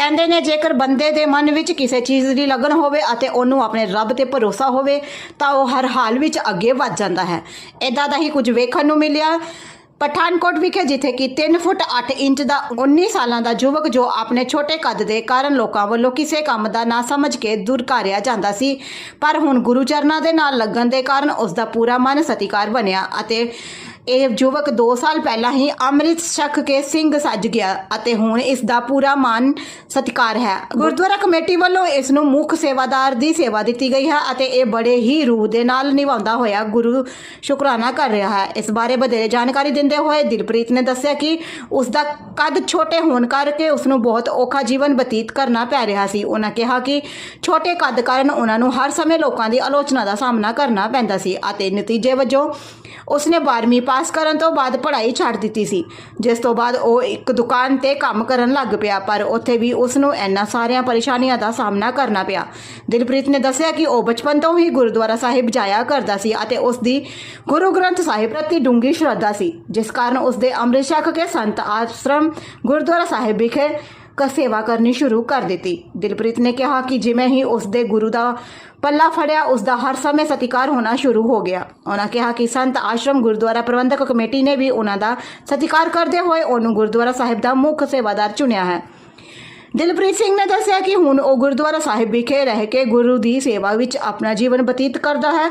ਕਹਿੰਦੇ ਨੇ ਜੇਕਰ ਬੰਦੇ ਦੇ ਮਨ ਵਿੱਚ ਕਿਸੇ ਚੀਜ਼ ਦੀ ਲਗਨ ਹੋਵੇ ਅਤੇ ਉਹਨੂੰ ਆਪਣੇ ਰੱਬ ਤੇ ਭਰੋਸਾ ਹੋਵੇ, ਤਾਂ ਉਹ ਹਰ ਹਾਲ ਵਿੱਚ ਅੱਗੇ ਵੱਧ ਜਾਂਦਾ ਹੈ। ਇਦਾਂ ਦਾ ਹੀ ਕੁਝ ਵੇਖਣ ਨੂੰ ਮਿਲਿਆ। ਪਠਾਨਕੋਟ ਵਿਖੇ ਜਿੱਥੇ ਕਿ 3 ਫੁੱਟ 8 ਇੰਚ ਦਾ 19 ਸਾਲਾਂ ਦਾ ਯੁਵਕ ਜੋ ਆਪਣੇ ਛੋਟੇ ਕੱਦ ਦੇ ਕਾਰਨ ਲੋਕਾਂ ਵੱਲੋਂ ਕਿਸੇ ਕੰਮ ਦਾ ਨਾ ਸਮਝ ਕੇ ਦੁਰਕਾਰਿਆ ਜਾਂਦਾ ਸੀ, ਪਰ ਹੁਣ ਗੁਰੂ ਚਰਨਾਂ ਦੇ ਨਾਲ ਲੱਗਣ ਦੇ ਕਾਰਨ ਉਸ ਦਾ ਪੂਰਾ ਮਨ ਸਤਿਕਾਰ ਬਣਿਆ ਅਤੇ ਇਹ ਯੁਵਕ 2 ਸਾਲ ਪਹਿਲਾਂ ਹੀ ਅੰਮ੍ਰਿਤ ਛਕ ਕੇ ਸਿੰਘ ਸੱਜ ਗਿਆ ਅਤੇ ਹੁਣ ਇਸ ਦਾ ਪੂਰਾ ਮਾਨ ਸਤਿਕਾਰ ਹੈ। ਗੁਰਦੁਆਰਾ ਕਮੇਟੀ ਵੱਲੋਂ ਇਸ ਨੂੰ ਮੁੱਖ ਸੇਵਾਦਾਰ ਦੀ ਸੇਵਾ ਦਿੱਤੀ ਗਈ ਹੈ ਅਤੇ ਇਹ ਬੜੇ ਹੀ ਰੂਹ ਦੇ ਨਾਲ ਨਿਭਾਉਂਦਾ ਹੋਇਆ ਗੁਰੂ ਸ਼ੁਕਰਾਨਾ ਕਰ ਰਿਹਾ ਹੈ। ਇਸ ਬਾਰੇ ਵਧੇਰੇ ਜਾਣਕਾਰੀ ਦਿੰਦੇ ਹੋਏ ਦਿਲਪ੍ਰੀਤ ਨੇ ਦੱਸਿਆ ਕਿ ਉਸ ਦਾ ਕੱਦ ਛੋਟੇ ਹੋਣ ਕਰਕੇ ਉਸ ਨੂੰ ਬਹੁਤ ਔਖਾ ਜੀਵਨ ਬਤੀਤ ਕਰਨਾ ਪੈ ਰਿਹਾ ਸੀ। ਉਹਨਾਂ ਕਿਹਾ ਕਿ ਛੋਟੇ ਕੱਦ ਕਾਰਨ ਉਹਨਾਂ ਨੂੰ ਹਰ ਸਮੇਂ ਲੋਕਾਂ ਦੀ ਆਲੋਚਨਾ ਦਾ ਸਾਹਮਣਾ ਕਰਨਾ ਪੈਂਦਾ ਸੀ ਅਤੇ ਨਤੀਜੇ ਵਜੋਂ ਉਸਨੇ 12ਵੀਂ ਪਾਸ ਕਰਨ ਤੋਂ ਬਾਅਦ ਪੜ੍ਹਾਈ ਛੱਡ ਦਿੱਤੀ ਸੀ। ਜਿਸ ਤੋਂ ਬਾਅਦ ਉਹ ਇੱਕ ਦੁਕਾਨ ਤੇ ਕੰਮ ਕਰਨ ਲੱਗ ਪਿਆ, ਪਰ ਉੱਥੇ ਵੀ ਉਸ ਨੂੰ ਇੰਨਾ ਸਾਰੀਆਂ ਪਰੇਸ਼ਾਨੀਆਂ ਦਾ ਸਾਹਮਣਾ ਕਰਨਾ ਪਿਆ। ਦਿਲਪ੍ਰੀਤ ਨੇ ਦੱਸਿਆ ਕਿ ਉਹ ਬਚਪਨ ਤੋਂ ਹੀ ਗੁਰਦੁਆਰਾ ਸਾਹਿਬ ਜਾਇਆ ਕਰਦਾ ਸੀ ਅਤੇ ਉਸ ਦੀ ਗੁਰੂ ਗ੍ਰੰਥ ਸਾਹਿਬ ਪ੍ਰਤੀ ਡੂੰਘੀ ਸ਼ਰਧਾ ਸੀ, ਜਿਸ ਕਾਰਨ ਉਸ ਦੇ ਅੰਮ੍ਰਿਤ ਛਕ ਕੇ ਸੰਤ ਆਸ਼ਰਮ ਗੁਰਦੁਆਰਾ ਸਾਹਿਬ ਵਿਖੇ ਕ ਸੇਵਾ ਕਰਨੀ ਸ਼ੁਰੂ ਕਰ ਦਿੱਤੀ। ਦਿਲਪ੍ਰੀਤ ਨੇ ਕਿਹਾ ਕਿ ਜਿਵੇਂ ਹੀ ਉਸ ਦੇ ਗੁਰੂ ਦਾ ਪੱਲਾ ਫੜਿਆ ਉਸ ਦਾ ਹਰ ਸਮੇਂ ਸਤਿਕਾਰ ਹੋਣਾ ਸ਼ੁਰੂ ਹੋ ਗਿਆ। ਉਹਨਾਂ ਕਿਹਾ ਕਿ ਸੰਤ ਆਸ਼ਰਮ ਗੁਰਦੁਆਰਾ ਪ੍ਰਬੰਧਕ ਕਮੇਟੀ ਨੇ ਵੀ ਉਹਨਾਂ ਦਾ ਸਤਿਕਾਰ ਕਰਦੇ ਹੋਏ ਉਹਨੂੰ ਗੁਰਦੁਆਰਾ ਸਾਹਿਬ ਦਾ ਮੁੱਖ ਸੇਵਾਦਾਰ ਚੁਣਿਆ ਹੈ। ਦਿਲਪ੍ਰੀਤ ਸਿੰਘ ਨੇ ਦੱਸਿਆ ਕਿ ਹੁਣ ਉਹ ਗੁਰਦੁਆਰਾ ਸਾਹਿਬ ਵਿਖੇ ਰਹਿ ਕੇ ਗੁਰੂ ਦੀ ਸੇਵਾ ਵਿੱਚ ਆਪਣਾ ਜੀਵਨ ਬਤੀਤ ਕਰਦਾ ਹੈ।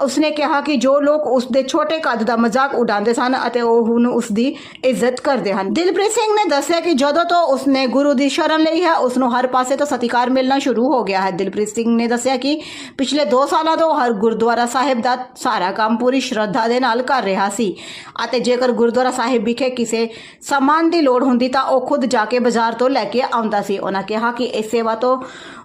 ਉਸਨੇ ਕਿਹਾ ਕਿ ਜੋ ਲੋਕ ਉਸ ਦੇ ਛੋਟੇ ਕੱਦ ਦਾ ਮਜ਼ਾਕ ਉਡਾਉਂਦੇ ਸਨ ਅਤੇ ਉਹ ਹੁਣ ਉਸ ਦੀ ਇੱਜ਼ਤ ਕਰਦੇ ਹਨ। ਦਿਲਪ੍ਰੀਤ ਸਿੰਘ ਨੇ ਦੱਸਿਆ ਕਿ ਜਦੋਂ ਤੋਂ ਉਸਨੇ ਗੁਰੂ ਦੀ ਸ਼ਰਨ ਲਈ ਹੈ ਉਸ ਨੂੰ ਹਰ ਪਾਸੇ ਤੋਂ ਸਤਿਕਾਰ ਮਿਲਣਾ ਸ਼ੁਰੂ ਹੋ ਗਿਆ ਹੈ। ਦਿਲਪ੍ਰੀਤ ਸਿੰਘ ਨੇ ਦੱਸਿਆ ਕਿ ਪਿਛਲੇ 2 ਸਾਲਾਂ ਤੋਂ ਹਰ ਗੁਰਦੁਆਰਾ ਸਾਹਿਬ ਦਾ ਸਾਰਾ ਕੰਮ ਪੂਰੀ ਸ਼ਰਧਾ ਦੇ ਨਾਲ ਕਰ ਰਿਹਾ ਸੀ ਅਤੇ ਜੇਕਰ ਗੁਰਦੁਆਰਾ ਸਾਹਿਬ ਵਿਖੇ ਕਿਸੇ ਸਮਾਨ ਦੀ ਲੋੜ ਹੁੰਦੀ ਤਾਂ ਉਹ ਖੁਦ ਜਾ ਕੇ ਬਾਜ਼ਾਰ ਤੋਂ ਲੈ ਕੇ ਆਉਂਦਾ ਸੀ। ਉਹਨਾਂ ਕਿਹਾ ਕਿ ਇਸ ਸੇਵਾ ਤੋਂ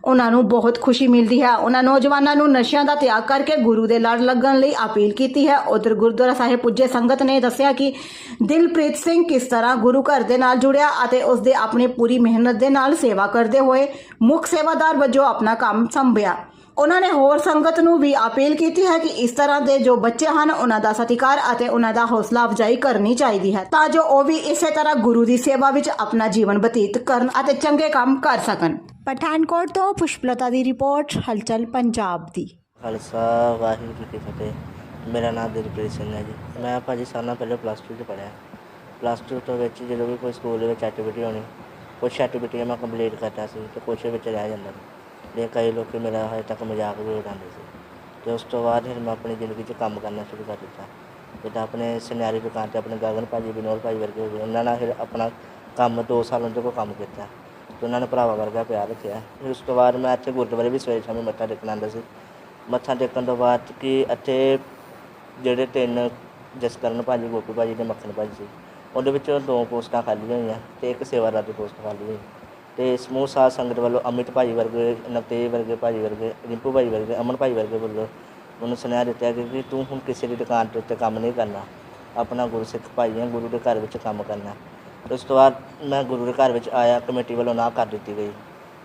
ਉਹਨਾਂ ਨੂੰ ਬਹੁਤ ਖੁਸ਼ੀ ਮਿਲਦੀ ਹੈ। ਉਹਨਾਂ ਨੌਜਵਾਨਾਂ ਨੂੰ ਨਸ਼ਿਆਂ ਦਾ ਤਿਆਗ ਕਰਕੇ ਗੁਰੂ ਦੇ ਲੜ ਲੱਗਣ ਲਈ ਅਪੀਲ ਕੀਤੀ ਹੈ। ਉਧਰ ਗੁਰਦੁਆਰਾ ਸਾਹਿਬ ਪੁੱਜੇ ਸੰਗਤ ਨੇ ਦੱਸਿਆ ਕਿ ਦਿਲਪ੍ਰੀਤ ਸਿੰਘ ਕਿਸ ਤਰ੍ਹਾਂ ਗੁਰੂ ਘਰ ਦੇ ਨਾਲ ਜੁੜਿਆ ਅਤੇ ਉਸ ਦੇ ਆਪਣੀ ਪੂਰੀ ਮਿਹਨਤ ਦੇ ਨਾਲ ਸੇਵਾ ਕਰਦੇ ਹੋਏ ਮੁੱਖ ਸੇਵਾਦਾਰ ਵਜੋਂ ਆਪਣਾ ਕੰਮ ਸੰਭਿਆ। ਉਹਨਾਂ ਨੇ ਹੋਰ ਸੰਗਤ ਨੂੰ ਵੀ ਅਪੀਲ ਕੀਤੀ ਹੈ ਕਿ ਇਸ ਤਰ੍ਹਾਂ ਦੇ ਜੋ ਬੱਚੇ ਹਨ, ਉਹਨਾਂ ਦਾ ਸਤਿਕਾਰ ਅਤੇ ਉਹਨਾਂ ਦਾ ਹੌਸਲਾ ਅਫਜ਼ਾਈ ਕਰਨੀ ਚਾਹੀਦੀ ਹੈ ਤਾਂ ਜੋ ਉਹ ਵੀ ਇਸੇ ਤਰ੍ਹਾਂ ਗੁਰੂ ਦੀ ਸੇਵਾ ਵਿੱਚ ਆਪਣਾ ਜੀਵਨ ਬਤੀਤ ਕਰਨ ਅਤੇ ਚੰਗੇ ਕੰਮ ਕਰ ਸਕਣ। ਪਠਾਨਕੋਟ ਤੋਂ ਪੁਸ਼ਪਲਤਾ ਦੀ ਰਿਪੋਰਟ, ਹਲਚਲ ਪੰਜਾਬ ਦੀ। ਖਾਲਸਾ, ਵਾਹਿਗੁਰੂ ਜੀ ਕੀ ਫਤਿਹ। ਮੇਰਾ ਨਾਮ ਦਿਲਪ੍ਰੀਤ ਸਿੰਘ ਹੈ ਜੀ। ਮੈਂ ਭਾਜੀ ਸਾਲਾਂ ਪਹਿਲਾਂ ਪਲੱਸ 2 ਚ ਪੜ੍ਹਿਆ। ਪਲੱਸ 2 ਤੋਂ ਵਿੱਚ ਜਦੋਂ ਵੀ ਕੋਈ ਸਕੂਲ ਦੇ ਵਿੱਚ ਐਕਟੀਵਿਟੀ ਹੋਣੀ, ਕੁਛ ਐਕਟੀਵਿਟੀਆਂ ਮੈਂ ਕੰਪਲੀਟ ਕਰਦਾ ਸੀ ਤੇ ਕੁਛ ਵਿੱਚ ਰਹਿ ਜਾਂਦਾ ਸੀ। ਜੇ ਕਈ ਲੋਕ ਮੇਰਾ ਹਜੇ ਤੱਕ ਮਜ਼ਾਕ ਵੀ ਉਡਾਉਂਦੇ ਸੀ। ਤੇ ਉਸ ਤੋਂ ਬਾਅਦ ਫਿਰ ਮੈਂ ਆਪਣੀ ਜ਼ਿੰਦਗੀ 'ਚ ਕੰਮ ਕਰਨਾ ਸ਼ੁਰੂ ਕਰ ਦਿੱਤਾ। ਜਿੱਦਾਂ ਆਪਣੇ ਸੁਨਿਆਰੀ ਦੁਕਾਨ ਤੇ ਆਪਣੇ ਗਗਨ ਭਾਜੀ, ਵਿਨੋਦ ਭਾਜੀ ਵਰਗੇ ਹੋ ਗਏ, ਉਹਨਾਂ ਨਾਲ ਫਿਰ ਆਪਣਾ ਕੰਮ 2 ਸਾਲਾਂ ਕੋਲ ਕੰਮ ਕੀਤਾ। ਤੇ ਉਹਨਾਂ ਨੇ ਭਰਾਵਾ ਵਰਗਾ ਪਿਆਰ ਰੱਖਿਆ। ਫਿਰ ਉਸ ਤੋਂ ਬਾਅਦ ਮੈਂ ਇੱਥੇ ਗੁਰਦੁਆਰੇ ਵੀ ਸਵੇਰੇ ਸ਼ਾਮੀ ਮੱਥਾ ਟੇਕਣ ਆਉਂਦਾ ਸੀ। ਮੱਥਾ ਟੇਕਣ ਤੋਂ ਬਾਅਦ ਕਿ ਇੱਥੇ ਜਿਹੜੇ ਤਿੰਨ ਜਸਕਰਨ ਭਾਜੀ, ਗੋਪੀ ਭਾਜੀ ਤੇ ਮੱਖਣ ਭਾਜੀ ਸੀ, ਉਹਦੇ ਵਿੱਚੋਂ ਦੋ ਪੋਸਟਾਂ ਖਾਲੀ ਹੋਈਆਂ ਤੇ ਇੱਕ ਸੇਵਾਦਾਰ ਦੀ ਪੋਸਟ ਖਾਲੀ ਹੋਈ ਤੇ ਸਮੂਹ ਸਾਧ ਸੰਗਤ ਵੱਲੋਂ ਅਮਿਤ ਭਾਜੀ ਵਰਗੇ, ਨਵਤੇਜ ਵਰਗੇ ਭਾਜੀ ਵਰਗੇ, ਰਿੰਪੂ ਭਾਈ ਵਰਗੇ, ਅਮਨ ਭਾਈ ਵਰਗੇ ਵੱਲੋਂ ਉਹਨੂੰ ਸੁਨੇਹਾ ਦਿੱਤਾ ਕਿ ਵੀ ਤੂੰ ਹੁਣ ਕਿਸੇ ਦੀ ਦੁਕਾਨ ਦੇ ਉੱਤੇ ਕੰਮ ਨਹੀਂ ਕਰਨਾ, ਆਪਣਾ ਗੁਰਸਿੱਖ ਭਾਈ ਹੈ ਗੁਰੂ ਦੇ ਘਰ ਵਿੱਚ ਕੰਮ ਕਰਨਾ। ਉਸ ਤੋਂ ਬਾਅਦ ਮੈਂ ਗੁਰੂ ਦੇ ਘਰ ਵਿੱਚ ਆਇਆ, ਕਮੇਟੀ ਵੱਲੋਂ ਨਾ ਕਰ ਦਿੱਤੀ ਗਈ।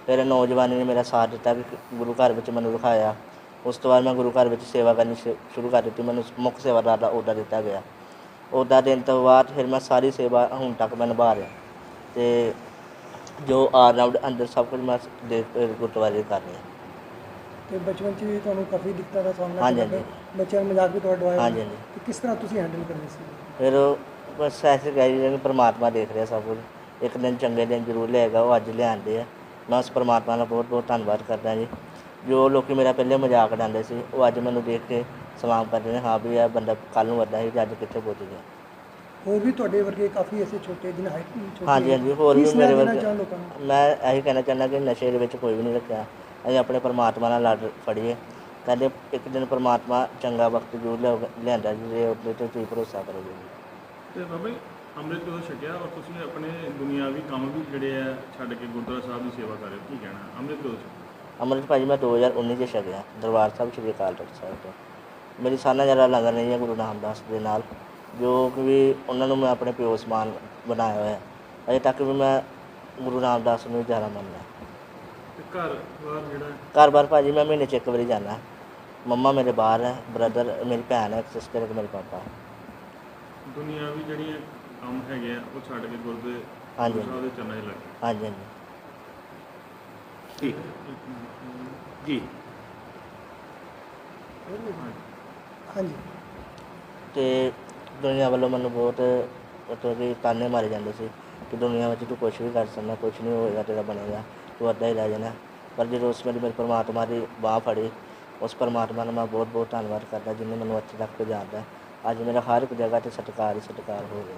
ਫਿਰ ਨੌਜਵਾਨੀ ਨੇ ਮੇਰਾ ਸਾਥ ਦਿੱਤਾ ਕਿ ਗੁਰੂ ਘਰ ਵਿੱਚ ਮੈਨੂੰ ਰਖਾਇਆ। ਉਸ ਤੋਂ ਬਾਅਦ ਮੈਂ ਗੁਰੂ ਘਰ ਵਿੱਚ ਸੇਵਾ ਕਰਨੀ ਸ਼ੁ- ਸ਼ੁਰੂ ਕਰ ਦਿੱਤੀ ਮੈਨੂੰ ਮੁੱਖ ਸੇਵਾਦਾਰ ਦਾ ਅਹੁਦਾ ਦਿੱਤਾ ਗਿਆ। ਅਹੁਦਾ ਦੇਣ ਤੋਂ ਬਾਅਦ ਫਿਰ ਮੈਂ ਸਾਰੀ ਸੇਵਾ ਹੁਣ ਤੱਕ ਮੈਂ ਨਿਭਾ ਰਿਹਾ। ਤੇ ਜੋ ਆਲ ਰਾਊਂਡ ਅੰਦਰ ਸਭ ਕੁਝ ਮੈਂ ਦੇ ਗੁਰਦੁਆਰੇ ਕਰ ਰਿਹਾ। ਤੇ ਬਚਪਨ 'ਚ ਵੀ ਤੁਹਾਨੂੰ ਕਾਫੀ ਦਿੱਕਤਾਂ ਦਾ ਸਾਹਮਣਾ ਹਾਂਜੀ, ਕਰਨਾ ਪਿਆ। ਬੱਚਿਆਂ ਨੂੰ ਮਜ਼ਾਕ ਵੀ ਤੁਹਾਡਾ ਆਇਆ। ਹਾਂਜੀ, ਹਾਂਜੀ। ਤੇ ਕਿਸ ਤਰ੍ਹਾਂ ਤੁਸੀਂ ਹੈਂਡਲ ਕਰਦੇ ਸੀ? ਫਿਰ ਉਹ ਬਸ ਐਸੇ ਰਹੇ ਕਿ ਪ੍ਰਮਾਤਮਾ ਦੇਖ ਰਿਹਾ ਸਭ ਕੁਝ। ਇੱਕ ਦਿਨ ਚੰਗੇ ਦਿਨ ਜ਼ਰੂਰ ਲਿਆਏਗਾ ਉਹ ਅੱਜ ਲਿਆਂਦੇ ਆ। ਮੈਂ ਉਸ ਪ੍ਰਮਾਤਮਾ ਦਾ ਬਹੁਤ ਬਹੁਤ ਧੰਨਵਾਦ ਕਰਦਾ ਜੀ। ਜੋ ਲੋਕੀ ਮੇਰਾ ਪਹਿਲੇ ਮਜ਼ਾਕ ਉਡਾਉਂਦੇ ਸੀ ਉਹ ਅੱਜ ਮੈਨੂੰ ਦੇਖ ਕੇ ਸਲਾਮ ਕਰਦੇ ਨੇ ਹਾਂ ਵੀ ਇਹ ਬੰਦਾ ਕੱਲ ਨੂੰ ਵੱਡਾ ਸੀ ਤੇ ਅੱਜ ਕਿੱਥੇ ਪਹੁੰਚ ਗਿਆ। ਹੋਰ ਵੀ ਤੁਹਾਡੇ ਵਰਗੇ ਕਾਫੀ ਐਸੇ ਛੋਟੇ ਜਿਹਨਾਂ ਹਾਈਟ ਛੋਟੀ ਹਾਂਜੀ। ਹਾਂਜੀ ਹੋਰ ਕੀ ਵੀ ਸੁਨੇਹਾ ਮੇਰੇ ਦੇਣਾ ਚਾਹੋ ਵਰਗੇ ਲੋਕਾਂ ਨੂੰ? ਮੈਂ ਇਹੀ ਕਹਿਣਾ ਚਾਹੁੰਦਾ ਕਿ ਨਸ਼ੇ ਦੇ ਵਿੱਚ ਕੋਈ ਵੀ ਨਹੀਂ ਰੱਖਿਆ। ਅਸੀਂ ਆਪਣੇ ਪਰਮਾਤਮਾ ਨਾਲ ਲੜ ਫੜੀਏ। ਕਹਿੰਦੇ ਇੱਕ ਦਿਨ ਪਰਮਾਤਮਾ ਚੰਗਾ ਵਕਤ ਜ਼ਰੂਰ ਲਿਆਊਗਾ- ਲਿਆਂਦਾ ਜੀ ਜੇ ਉਹਦੇ ਤੇ ਤੁਸੀਂ ਭਰੋਸਾ ਕਰੋਗੇ। ਤੇ ਬਾਬਾ ਜੀ ਅੰਮ੍ਰਿਤ ਜਦੋਂ ਛਕਿਆ ਔਰ ਤੁਸੀਂ ਆਪਣੇ ਦੁਨਿਆਵੀ ਕੰਮ ਵੀ ਜਿਹੜੇ ਆ ਛੱਡ ਕੇ ਗੁਰਦੁਆਰਾ ਸਾਹਿਬ ਦੀ ਸੇਵਾ ਕਰ ਰਹੇ ਹੋ ਕੀ ਕਹਿਣਾ? ਅੰਮ੍ਰਿਤ ਕਦੋਂ ਛਕਿਆ? ਅੰਮ੍ਰਿਤ ਭਾਜੀ ਮੈਂ 2019 ਚ ਛਕਿਆ ਦਰਬਾਰ ਸਾਹਿਬ ਸ਼੍ਰੀ ਅਕਾਲ ਤਖਤ ਸਾਹਿਬ ਤੋਂ। ਮੇਰੀ ਸਾਨਾ ਜਰਾ ਲੰਗਰ ਨਹੀਂ ਹੈ ਗੁਰੂ ਨਾਮਦਾਸ ਦੇ ਨਾਲ ਜੋ ਕਿ ਵੀ ਉਹਨਾਂ ਨੂੰ ਮੈਂ ਆਪਣੇ ਪਿਓ ਸਮਾਨ ਬਣਾਇਆ ਹੋਇਆ ਹੈ। ਅਜੇ ਤੱਕ ਵੀ ਮੈਂ ਗੁਰੂ ਰਾਮਦਾਸ ਨੂੰ ਜ਼ਿਆਦਾ ਮੰਨਦਾ। ਘਰ ਬਾਹਰ ਜਿਹੜਾ ਘਰ-ਬਾਰ ਭਾਜੀ ਮੈਂ ਮਹੀਨੇ ਚ ਇੱਕ ਵਾਰੀ ਜਾਂਦਾ। ਮੰਮਾ ਮੇਰੇ ਬਾਹਰ ਹੈ ਬ੍ਰਦਰ ਮੇਰੀ ਭੈਣ ਹੈ ਸਿਸਟਰ ਇੱਕ ਮੇਰੇ ਪਾਪਾ। ਦੁਨਿਆਵੀ ਜਿਹੜੀਆਂ ਕੰਮ ਹੈਗੇ ਆ ਉਹ ਛੱਡ ਕੇ ਗੁਰਦੇ ਹਾਂਜੀ। ਗੁਰੂ ਸਾਹਿਬ ਦੇ ਚਰਨਾਂ 'ਚ ਲੱਗੇ ਹਾਂਜੀ ਹਾਂਜੀ। ਹਾਂਜੀ। ਤੇ ਦੁਨੀਆ ਵੱਲੋਂ ਮੈਨੂੰ ਬਹੁਤ ਮਤਲਬ ਕਿ ਤਾਨੇ ਮਾਰੇ ਜਾਂਦੇ ਸੀ ਕਿ ਦੁਨੀਆ ਵਿੱਚ ਤੂੰ ਕੁਝ ਵੀ ਕਰ ਸਕਦਾ ਕੁਝ ਨਹੀਂ ਹੋਏਗਾ ਤੇਰਾ ਬਣੇਗਾ ਤੂੰ ਅੱਧਾ ਹੀ ਰਹਿ ਜਾਣਾ। ਪਰ ਜਦੋਂ ਉਸ ਮੇਰੀ ਮੇਰੇ ਪਰਮਾਤਮਾ ਦੀ ਬਾਹ ਫੜੀ ਉਸ ਪਰਮਾਤਮਾ ਦਾ ਮੈਂ ਬਹੁਤ ਬਹੁਤ ਧੰਨਵਾਦ ਕਰਦਾ ਜਿਹਨੇ ਮੈਨੂੰ ਇੱਥੇ ਤੱਕ ਪਹੁੰਚਾਇਆ ਅੱਜ ਮੇਰਾ ਹਰ ਇੱਕ ਜਗ੍ਹਾ ਤੇ ਸਤਿਕਾਰ ਹੀ ਸਤਿਕਾਰ ਹੋ ਗਿਆ।